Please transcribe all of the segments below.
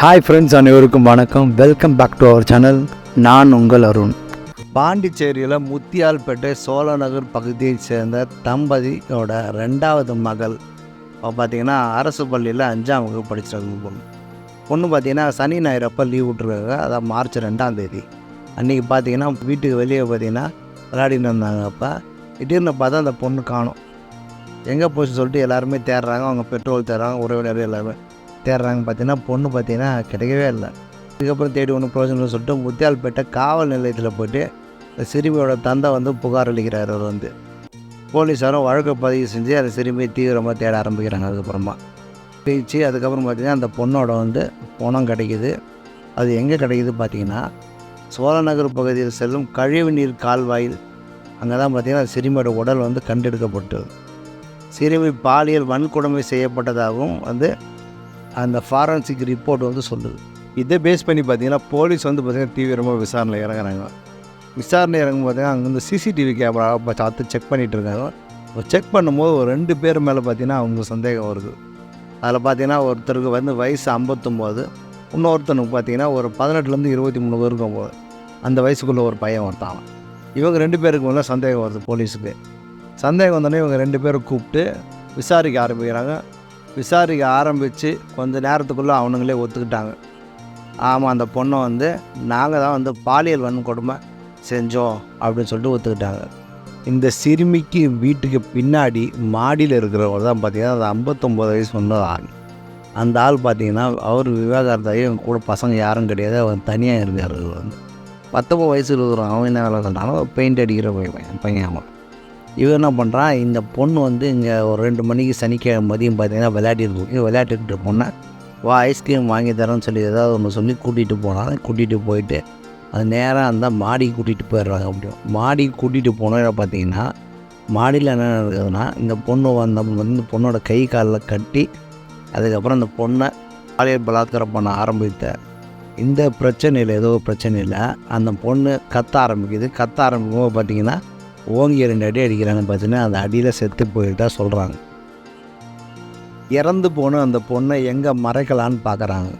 Hi friends அனைவருக்கும் வணக்கம். Welcome back to our channel நான் உங்கள் அருண். பாண்டிச்சேரியில் முத்தியால்பேட்டை சோழநகர் பகுதியைச் சேர்ந்த தம்பதியோட ரெண்டாவது மகள். இப்போ பார்த்தீங்கன்னா அரசு பள்ளியில் அஞ்சாம் வகுப்பு படிச்சிருக்காங்க பொண்ணு. பொண்ணு பார்த்தீங்கன்னா சனி ஞாயிறு அப்போ லீவ் விட்ருக்காங்க அதான் மார்ச் ரெண்டாம் தேதி. அன்றைக்கி பார்த்தீங்கன்னா வீட்டுக்கு வெளியே பார்த்தீங்கன்னா விளையாடிட்டு இருந்தாங்க அப்போ. திடீர்னு பார்த்தா அந்த பொண்ணு காணும். எங்கே போச்சு சொல்லிட்டு எல்லாருமே தேடுறாங்க. அவங்க பெட்ரோல் தேடுறாங்க. உறவினர் எல்லாருமே தேடுறாங்க பார்த்தீங்கன்னா பொண்ணு பார்த்தீங்கன்னா கிடைக்கவே இல்லை. இதுக்கப்புறம் தேடி ஒன்றும் பிரயோஜனம் சொல்லிட்டு முத்தியால்பேட்டை காவல் நிலையத்தில் போயிட்டு சிறுமியோட தந்தை வந்து புகார் அளிக்கிறார் அவர் வந்து. போலீஸாரும் வழக்கு பதிவு செஞ்சு அந்த சிறுமியை தீவிரமாக தேட ஆரம்பிக்கிறாங்க அதுக்கப்புறமா. பேச்சு அதுக்கப்புறம் பார்த்தீங்கன்னா அந்த பொண்ணோட வந்து பணம் கிடைக்குது. அது எங்கே கிடைக்குது பார்த்தீங்கன்னா சோழநகர் பகுதியில் செல்லும் கழிவுநீர் கால்வாயில். அங்கே தான் பார்த்தீங்கன்னா சிறுமியோட உடல் வந்து கண்டெடுக்கப்பட்டது. சிறுமி பாலியல் வன்கொடுமை செய்யப்பட்டதாகவும் வந்து அந்த ஃபாரன்சிக் ரிப்போர்ட் வந்து சொல்லுது. இதை பேஸ் பண்ணி பார்த்தீங்கன்னா போலீஸ் வந்து பார்த்தீங்கன்னா தீவிரமாக விசாரணை இறங்குறாங்க. விசாரணை இறங்கும் பார்த்தீங்கன்னா அங்கே வந்து சிசிடிவி கேமரா பார்த்து செக் பண்ணிகிட்டு இருக்காங்க. செக் பண்ணும்போது ஒரு ரெண்டு பேர் மேலே பார்த்தீங்கன்னா அவங்க சந்தேகம் வருது. அதில் பார்த்தீங்கன்னா ஒருத்தருக்கு வந்து வயசு ஐம்பத்தொம்போது இன்னொருத்தனுக்கு பார்த்தீங்கன்னா ஒரு பதினெட்டுலேருந்து இருபத்தி மூணு இருக்கும் போது. அந்த வயசுக்குள்ளே ஒரு பையன் ஒருத்தான் இவங்க ரெண்டு பேருக்கு மேலே சந்தேகம் வருது போலீஸுக்கு சந்தேகம் வந்தோடனே இவங்க ரெண்டு பேரும் கூப்பிட்டு விசாரிக்க ஆரம்பிக்கிறாங்க. விசாரிக்க ஆரம்பித்து கொஞ்ச நேரத்துக்குள்ளே அவனுங்களே ஒத்துக்கிட்டாங்க. ஆமாம் அந்த பொண்ணை வந்து நாங்கள் தான் வந்து பாலியல் வன்கொடுமை செஞ்சோம் அப்படின்னு சொல்லிட்டு ஒத்துக்கிட்டாங்க. இந்த சிறுமிக்கு வீட்டுக்கு பின்னாடி மாடியில் இருக்கிறவர் தான் பார்த்தீங்கன்னா அது ஐம்பத்தொம்போது வயசு வந்து ஆள் அந்த ஆள் பார்த்தீங்கன்னா அவர் விவேகார்த்தாயி இவங்க கூட பசங்க யாரும் கிடையாது அவன் தனியாக இருக்கார். வந்து பத்தொம்பது வயசு இருக்கிறான் அவன் என்ன வேலை சொல்கிறானோ பெயிண்ட் அடிக்கிற பையன் பையன் அவன். இவன் என்ன பண்ணுறான் இந்த பொண்ணு வந்து இங்கே ஒரு ரெண்டு மணிக்கு சனிக்கிழமை மதியம் பார்த்தீங்கன்னா விளையாடிட்டு இருக்கு. விளையாட்டுக்கிட்டு பொண்ணை வா ஐஸ்கிரீம் வாங்கி தரேன்னு சொல்லி ஏதாவது ஒன்று சொல்லி கூட்டிகிட்டு போனான். கூட்டிகிட்டு போயிட்டு அது நேராக அந்த மாடிக்கு கூட்டிகிட்டு போயிடுறாங்க. அப்படியும் மாடிக்கு கூட்டிகிட்டு போனோம் பார்த்தீங்கன்னா மாடியில் என்ன நடக்குதுன்னா இந்த பொண்ணு வந்த வந்து இந்த பொண்ணோட கை காலில் கட்டி அதுக்கப்புறம் அந்த பொண்ணை பாலியல் பலாத்காரம் பண்ண ஆரம்பித்த. இந்த பிரச்சனையில் ஏதோ ஒரு பிரச்சனையில் அந்த பொண்ணு கத்த ஆரம்பிக்குது. கத்த ஆரம்பிக்கும் போது பார்த்தீங்கன்னா ஓங்கி ரெண்டு அடி அடிக்கிறாங்கன்னு பார்த்தீங்கன்னா அந்த அடியில் செத்து போயிட்டா சொல்கிறாங்க இறந்து போன அந்த பொண்ணை எங்கே மறைக்கலான்னு பார்க்குறாங்க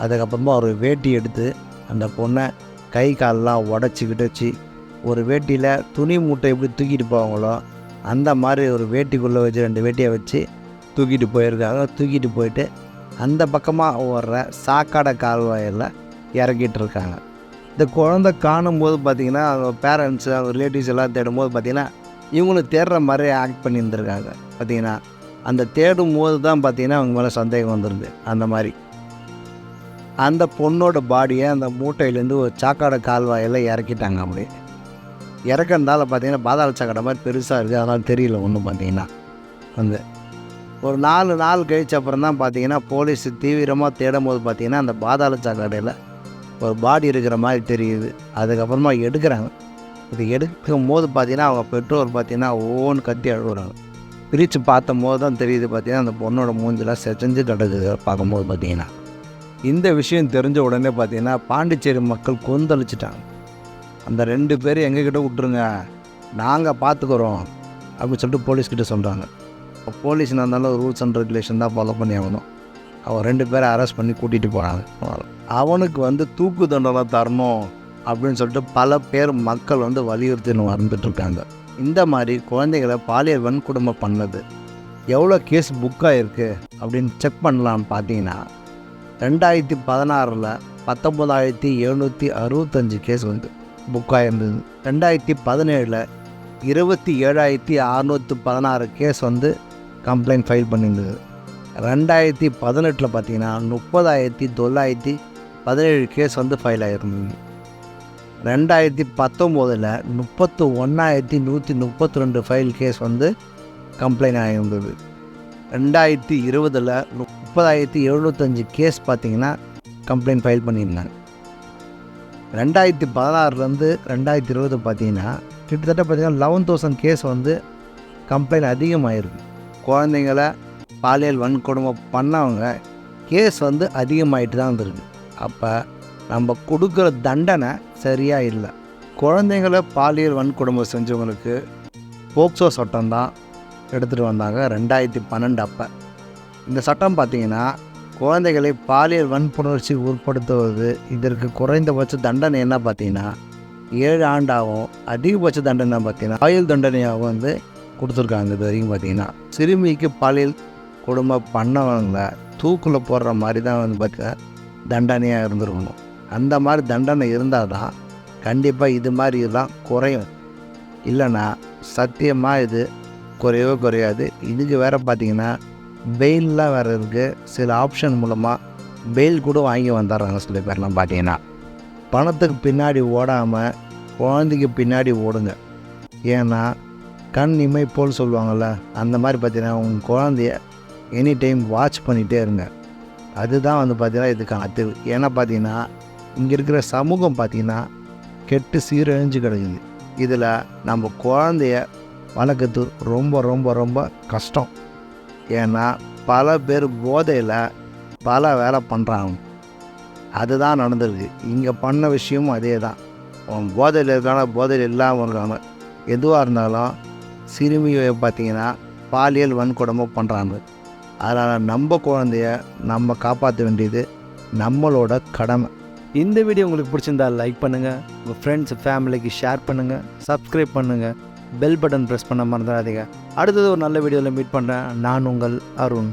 அதுக்கப்புறமா ஒரு வேட்டி எடுத்து அந்த பொண்ணை கை காலெலாம் உடச்சிக்கிட்டு ஒரு வேட்டியில் துணி மூட்டை எப்படி தூக்கிட்டு போவாங்களோ அந்த மாதிரி ஒரு வேட்டிக்குள்ளே வச்சு ரெண்டு வேட்டியை வச்சு தூக்கிட்டு போயிருக்காங்க. தூக்கிட்டு போயிட்டு அந்த பக்கமாக ஓடுற சாக்காடை கால்வாயில் இறக்கிட்டு இருக்காங்க. இந்த குழந்தை காணும்போது பார்த்தீங்கன்னா அவங்க பேரண்ட்ஸு அவங்க ரிலேட்டிவ்ஸ் எல்லாம் தேடும்போது பார்த்திங்கன்னா இவங்களும் தேடுற மாதிரி ஆக்ட் பண்ணியிருந்துருக்காங்க. பார்த்தீங்கன்னா அந்த தேடும் போது தான் பார்த்திங்கன்னா அவங்க மேலே சந்தேகம் வந்துருது அந்த மாதிரி. அந்த பொண்ணோட பாடியை அந்த மூட்டையிலேருந்து ஒரு சாக்காடை கால்வாயில் இறக்கிட்டாங்க அப்படி இறக்கறதால பார்த்தீங்கன்னா பாதாள சாக்கடை மாதிரி பெருசாக இருக்குது அதனால் தெரியல ஒன்றும் பார்த்திங்கன்னா. வந்து ஒரு நாலு நாள் கழிச்ச அப்புறம் தான் பார்த்தீங்கன்னா போலீஸ் தீவிரமாக தேடும் போது பார்த்திங்கன்னா அந்த பாதாள சாக்கடையில் ஒரு பாடி இருக்கிற மாதிரி தெரியுது. அதுக்கப்புறமா எடுக்கிறாங்க. இது எடுக்கும் போது பார்த்தீங்கன்னா அவங்க பெற்றோர் பார்த்திங்கன்னா ஓன்னு கத்தி அழுகுறாங்க பிரித்து பார்த்தும் போது தான் தெரியுது பார்த்திங்கன்னா அந்த பொண்ணோட மூஞ்சிலாம் செஞ்சு கிடக்குது பார்க்கும்போது பார்த்திங்கன்னா இந்த விஷயம் தெரிஞ்ச உடனே பார்த்தீங்கன்னா பாண்டிச்சேரி மக்கள் கொந்தளிச்சிட்டாங்க. அந்த ரெண்டு பேரும் எங்ககிட்ட விட்ருங்க நாங்கள் பார்த்துக்குறோம் அப்படின்னு சொல்லிட்டு போலீஸ்கிட்ட சொல்கிறாங்க போலீஸ்னா இருந்தாலும் ரூல்ஸ் அண்ட் ரெகுலேஷன் தான் ஃபாலோ பண்ணி ஆகணும். அவன் ரெண்டு பேரை அரெஸ்ட் பண்ணி கூட்டிகிட்டு போனாங்க. அவனுக்கு வந்து தூக்கு தண்டனை தரணும் அப்படின்னு சொல்லிட்டு பல பேர் மக்கள் வந்து வலியுறுத்தின்னு வந்துட்டுருக்காங்க இந்த மாதிரி குழந்தைகளை பாலியல் வன்கொடுமை பண்ணது. எவ்வளோ கேஸ் புக் அப்படின்னு செக் பண்ணலான்னு பார்த்தீங்கன்னா ரெண்டாயிரத்தி பதினாறில் பத்தொம்போதாயிரத்தி எழுநூற்றி அறுபத்தஞ்சு கேஸ் வந்து புக் ரெண்டாயிரத்தி பதினேழில் இருபத்தி ஏழாயிரத்தி அறநூற்றி பதினாறு கேஸ் வந்து கம்ப்ளைண்ட் ஃபைல் பண்ணியிருந்தது. ரெண்டாயிரத்தி பதினெட்டில் பார்த்தீங்கன்னா முப்பதாயிரத்தி தொள்ளாயிரத்தி பதினேழு கேஸ் வந்து ஃபைல் ஆகிருந்தது ரெண்டாயிரத்தி பத்தொம்போதில் முப்பத்து ஒன்றாயிரத்தி நூற்றி முப்பத்தி ரெண்டு ஃபைல் கேஸ் வந்து கம்ப்ளைண்ட் ஆகியிருந்தது ரெண்டாயிரத்தி இருபதில் முப்பதாயிரத்தி எழுநூத்தஞ்சு கேஸ் பார்த்திங்கன்னா கம்ப்ளைண்ட் ஃபைல் பண்ணியிருந்தாங்க. ரெண்டாயிரத்தி பதினாறுலேருந்து ரெண்டாயிரத்தி இருபது பார்த்தீங்கன்னா கிட்டத்தட்ட பார்த்தீங்கன்னா லெவன் தௌசண்ட் கேஸ் வந்து கம்ப்ளைண்ட் அதிகமாகிருக்கு குழந்தைங்கள பாலியல் வன்கொடுமை பண்ணவங்க கேஸ் வந்து அதிகமாகிட்டு தான் இருந்திருக்கு அப்போ நம்ம கொடுக்குற தண்டனை சரியாக இல்லை. குழந்தைங்கள பாலியல் வன்கொடுமை செஞ்சவங்களுக்கு போக்சோ சட்டம் தான் எடுத்துகிட்டு வந்தாங்க ரெண்டாயிரத்தி பன்னெண்டு அப்போ. இந்த சட்டம் பார்த்திங்கன்னா குழந்தைகளை பாலியல் வன்புணர்ச்சி உட்படுத்துவது இதற்கு குறைந்தபட்ச தண்டனை என்ன பார்த்தீங்கன்னா ஏழு ஆண்டாகவும் அதிகபட்ச தண்டனை பார்த்தீங்கன்னா ஆயுள் தண்டனையாகவும் வந்து கொடுத்துருக்காங்க இது வரைக்கும் பார்த்தீங்கன்னா சிறுமிக்கு பாலியல் கொடுமை பண்ணவங்கள தூக்கில் போடுற மாதிரி தான் வந்து பார்த்திங்கன்னா தண்டனையாக இருந்திருக்கணும். அந்த மாதிரி தண்டனை இருந்தால் தான் கண்டிப்பாக இது மாதிரி இதெல்லாம் குறையும். இல்லைன்னா சத்தியமாக இது குறையவே குறையாது. இதுக்கு வேறு பார்த்தீங்கன்னா பெயிலெலாம் வேறு இருக்குது சில ஆப்ஷன் மூலமாக பெயில் கூட வாங்கி வந்துடுறாங்க சில பேர்லாம் பார்த்தீங்கன்னா பணத்துக்கு பின்னாடி ஓடாமல் குழந்தைக்கு பின்னாடி ஓடுங்க. ஏன்னா கண் இமை போல் சொல்லுவாங்கள்ல அந்த மாதிரி பார்த்தீங்கன்னா உங்கள் குழந்தைய எனி டைம் வாட்ச் பண்ணிகிட்டே இருங்க. அதுதான் வந்து பார்த்திங்கன்னா இதுக்கான தீர்வு ஏன்னா பார்த்தீங்கன்னா இங்கே இருக்கிற சமூகம் பார்த்தீங்கன்னா கெட்டு சீரழிஞ்சு கிடக்குது. இதில் நம்ம குழந்தைய வளர்க்குறது ரொம்ப ரொம்ப ரொம்ப கஷ்டம். ஏன்னா பல பேர் போதையில் பல வேலை பண்ணுறாங்க அதுதான் நடந்திருக்கு. இங்கே பண்ண விஷயமும் அதே தான் அவன் போதையில் இருக்கான போதையில் இல்லாமல் இருக்காங்க. எதுவாக இருந்தாலும் சிறுமியை பார்த்தீங்கன்னா பாலியல் வன்கொடுமை பண்ணுறாங்க அதனால் நம்ம குழந்தைய நம்ம காப்பாற்ற வேண்டியது நம்மளோட கடமை. இந்த வீடியோ உங்களுக்கு பிடிச்சிருந்தா லைக் பண்ணுங்கள் உங்கள் ஃப்ரெண்ட்ஸ் ஃபேமிலிக்கு ஷேர் பண்ணுங்கள் சப்ஸ்கிரைப் பண்ணுங்கள் பெல் பட்டன் ப்ரெஸ் பண்ண மறந்துடாதீங்க. அடுத்தது ஒரு நல்ல வீடியோவில் மீட் பண்ணுறேன் நான் உங்கள் அருண்.